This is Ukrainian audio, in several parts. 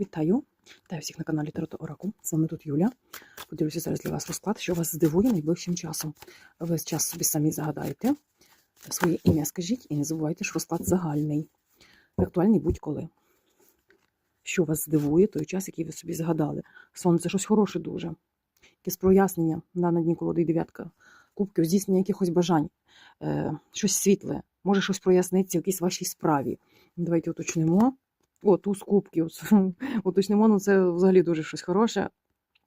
Вітаю! Вітаю всіх на каналі Тарота Оракул. З вами тут Юля. Поділюся зараз для вас розклад, що вас здивує найближчим часом. Весь час собі самі загадайте своє ім'я скажіть і не забувайте, що розклад загальний. Актуальний будь-коли. Що вас здивує той час, який ви собі згадали. Сонце щось хороше дуже. Якесь прояснення на дні колоди дев'ятка кубків, здійснення якихось бажань, е, щось світле, може щось проясниться в якійсь вашій справі. Давайте уточнимо. О, туз кубків. Уточнимо, ну це взагалі дуже щось хороше.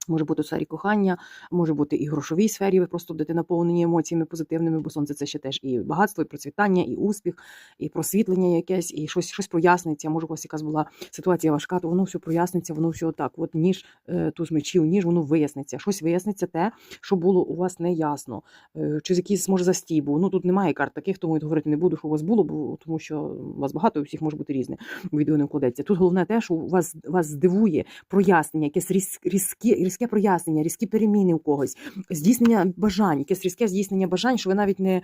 Може бути у сфері кохання, може бути і в грошовій сфері, ви просто будете наповнені емоціями позитивними, бо сонце це ще теж і багатство, і процвітання, і успіх, і просвітлення якесь, і щось щось проясниться. Може, у вас якась була ситуація важка, то воно все проясниться, воно все так. От ніж е, туз мечів, ніж воно виясниться. Щось виясниться те, що було у вас неясно. Е, Чи з якийсь може застій був. Ну тут немає карт таких, тому я говорити не буду, що у вас було, бо тому що у вас багато, у всіх може бути різне. Відео не вкладеться. Тут головне те, що у вас вас здивує прояснення, якесь різ- різке, різке прояснення, різкі переміни у когось, здійснення бажань, якесь різке здійснення бажань, що ви навіть не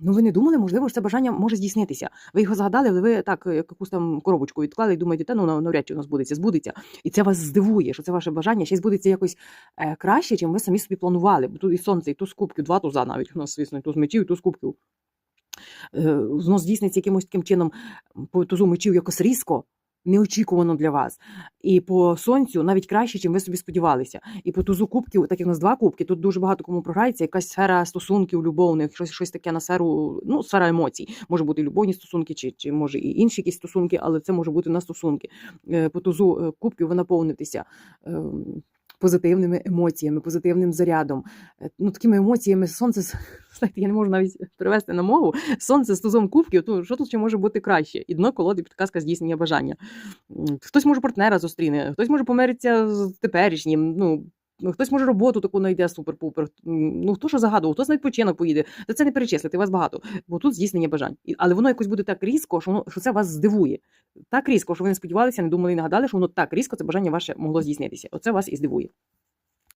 ну ви не думали, можливо, що це бажання може здійснитися. Ви його згадали, але ви так якусь там коробочку відклали і думаєте, та ну навряд чи воно збудеться, збудеться. І це вас здивує, що це ваше бажання ще збудеться якось е, краще, чим ви самі собі планували. Бо тут і сонце, і туз кубків, два туза навіть у нас, звісно, і туз мечів, і туз кубків. Е, Воно здійсниться якимось таким чином по тузу мечів якось різко, неочікувано для вас. І по сонцю навіть краще, чим ви собі сподівалися. І по тузу кубків, так як у нас два кубки, тут дуже багато кому програється, якась сфера стосунків любовних, щось, щось таке на сферу, ну, сфера емоцій. Може бути любовні стосунки, чи, чи може і інші якісь стосунки, але це може бути на стосунки. Е, По тузу е, кубків ви наповнитеся. Позитивними емоціями, позитивним зарядом, Е, ну такими емоціями сонце знаєте, я не можу навіть привести на мову. Сонце з кубків, то що тут ще може бути краще? І дно колоди підказка здійснення бажання. Хтось може партнера зустріне, хтось може помиритися з теперішнім. Ну, хтось може роботу таку знайде супер-пупер. Ну хто що загадував, хтось на відпочинок поїде. Та це не перечислити, вас багато. Бо тут здійснення бажань. Але воно якось буде так різко, що воно що це вас здивує. Так різко, що ви не сподівалися, не думали, не гадали, що воно так різко це бажання ваше могло здійснитися. Оце вас і здивує.